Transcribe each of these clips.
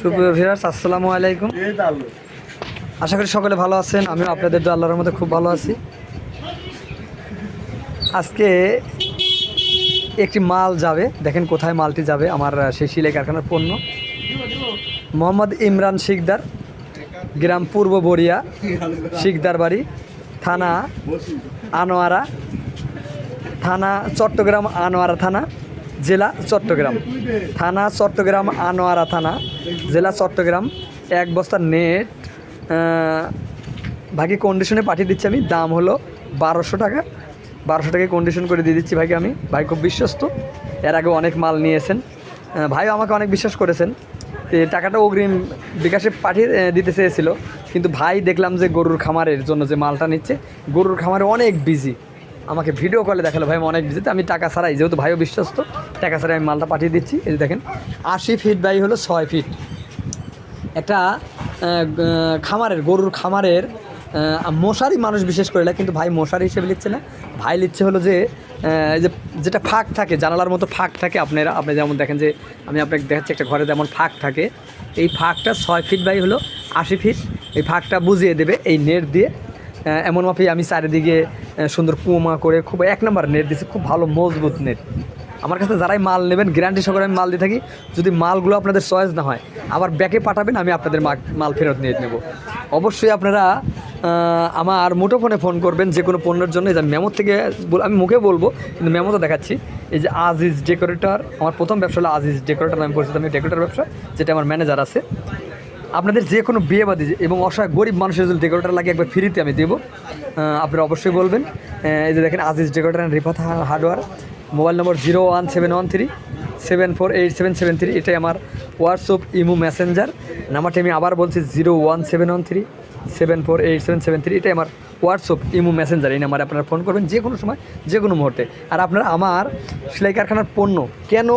সুপ্রিয় ভিউয়ার্স, আসসালামু আলাইকুম। আশা করি সকলে ভালো আছেন। আমিও আপনাদের দোয়া, আল্লাহর মধ্যে খুব ভালো আছি। আজকে একটি মাল যাবে। দেখেন কোথায় মালটি যাবে। আমার সেই সিলাই কারখানার পণ্য। মোহাম্মদ ইমরান শিকদার, গ্রাম পূর্ব বরিয়া শিকদার বাড়ি, থানা আনোয়ারা, থানা চট্টগ্রাম আনোয়ারা থানা। জেলা চট্টগ্রাম। থানা চট্টগ্রাম, আনোয়ারা থানা। জেলা চট্টগ্রাম, এক বস্তা নেট ভাগে কন্ডিশনে পাঠিয়ে দিচ্ছি আমি। দাম হলো বারোশো টাকা। বারোশো টাকায় কন্ডিশন করে দিয়ে দিচ্ছি ভাইকে আমি। ভাই খুব বিশ্বস্ত। এর আগে অনেক মাল নিয়েছেন। ভাইও আমাকে অনেক বিশ্বাস করেছেন। টাকাটা অগ্রিম বিকাশে পাঠিয়ে দিতে চেয়েছিল। কিন্তু ভাই দেখলাম যে গরুর খামারের জন্য যে মালটা নিচ্ছে, গরুর খামারে অনেক বিজি আমাকে ভিডিও কলে দেখাল, ভাই অনেক বিজি তো আমি টাকা ছাড়াই, যেহেতু ভাইও বিশ্বস্ত, টাকা ছাড়াই আমি মালটা পাঠিয়ে দিচ্ছি। এই দেখেন, আশি ফিট বাই হলো ছয় ফিট একটা খামারের, গরুর খামারের মশারি মানুষ বিশেষ করে না কিন্তু ভাই মশারি হিসেবে লিখছে না। ভাই লিখছে হলো যে যে যেটা ফাঁক থাকে, জানালার মতো ফাঁক থাকে আপনারা, আপনি যেমন দেখেন যে, আমি আপনাকে দেখাচ্ছি একটা ঘরে যেমন ফাঁক থাকে, এই ফাঁকটা ছয় ফিট বাই হলো আশি ফিট এই ফাঁকটা বুঝিয়ে দেবে এই নেট দিয়ে। এমন মাপে আমি চারিদিকে সুন্দর কুমা করে খুব এক নম্বর নেট দিচ্ছি খুব ভালো, মজবুত নেট আমার কাছে যারাই মাল নেবেন গ্যারান্টি সহকারে আমি মাল দিয়ে থাকি। যদি মালগুলো আপনাদের চয়েস না হয়, আবার ব্যাকে পাঠাবেন, আমি আপনাদের মাল ফেরত নিয়ে নেব। অবশ্যই আপনারা আমার মুঠোফোনে ফোন করবেন, যে কোনো পণ্যের জন্য। এই যে মেমো থেকে আমি মুখে বলব, কিন্তু মেমো তো দেখাচ্ছি। এই যে আজিজ ডেকোরেটর আমার প্রথম ব্যবসা হলো আজিজ ডেকোরেটর নামে পরিচিত আমি ডেকোরেটর ব্যবসা, যেটা আমার ম্যানেজার আছে। আপনাদের যে কোনো বিয়ে বাদী এবং অসহায় গরিব মানুষের যদি ডেকোরেটর লাগে একবার ফ্রিতে আমি দেবো। আপনারা অবশ্যই বলবেন। এই যে দেখেন Aziz decorator and Rifat hardware mobile number zero one seven one three, seven four eight seven seven three. এটাই আমার হোয়াটসঅ্যাপ ইমো মেসেঞ্জার নাম্বারটি আমি আবার বলছি, zero one seven one three, seven four eight seven seven three. এটাই আমার WhatsApp imo Messenger এই নাম্বারে আপনারা ফোন করবেন যে কোনো সময়, যে কোনো মুহূর্তে। আর আপনারা আমার সেলাই কারখানার পণ্য, কেন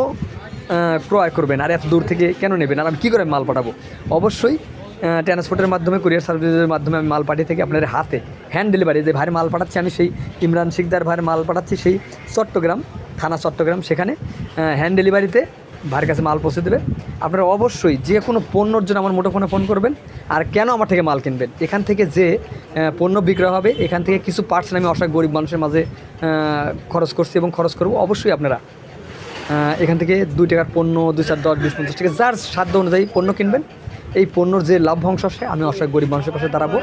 ক্রয় করবেন আর এত দূর থেকে কেন নেবেন? আর আমি কী করে মাল পাঠাবো? অবশ্যই ট্রান্সপোর্টের মাধ্যমে কুরিয়ার সার্ভিসের মাধ্যমে আমি মাল পাঠিয়ে থাকি আপনাদের হাতে। হ্যান্ড ডেলিভারি যে ভাইয়ের মাল পাঠাচ্ছি আমি সেই ইমরান শিকদার ভাইয়ের মাল পাঠাচ্ছি সেই চট্টগ্রাম, থানা চট্টগ্রাম, সেখানে হ্যান্ড ডেলিভারিতে ভাইয়ের কাছে মাল পৌঁছে দেবে। আপনারা অবশ্যই যে কোনো পণ্যর জন্য আমার মুঠোফোনে ফোন করবেন আর কেন আমার থেকে মাল কিনবেন? এখান থেকে যে পণ্য বিক্রয় হবে, এখান থেকে কিছু পার্সেন্ট আমি অসহায় গরিব মানুষের মাঝে খরচ করছি এবং খরচ করব। অবশ্যই আপনারা এখান থেকে দুই টাকার পণ্য, দুই চার দশ, বিশ, পঞ্চাশ টাকা যার সাধ্য অনুযায়ী পণ্য কিনবেন। এই পণ্যর যে লাভ্যাংশ আসে, আমি অসহায় গরিব মানুষের পাশে দাঁড়াবো।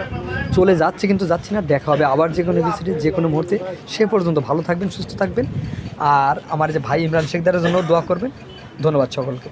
চলে যাচ্ছি কিন্তু যাচ্ছি না, দেখা হবে আবার যে কোনো ভিসিটে যে কোনো মুহূর্তে। সে পর্যন্ত ভালো থাকবেন, সুস্থ থাকবেন। আর আমার যে ভাই ইমরান শেখদারের জন্য দোয়া করবেন। ধন্যবাদ সকলকে।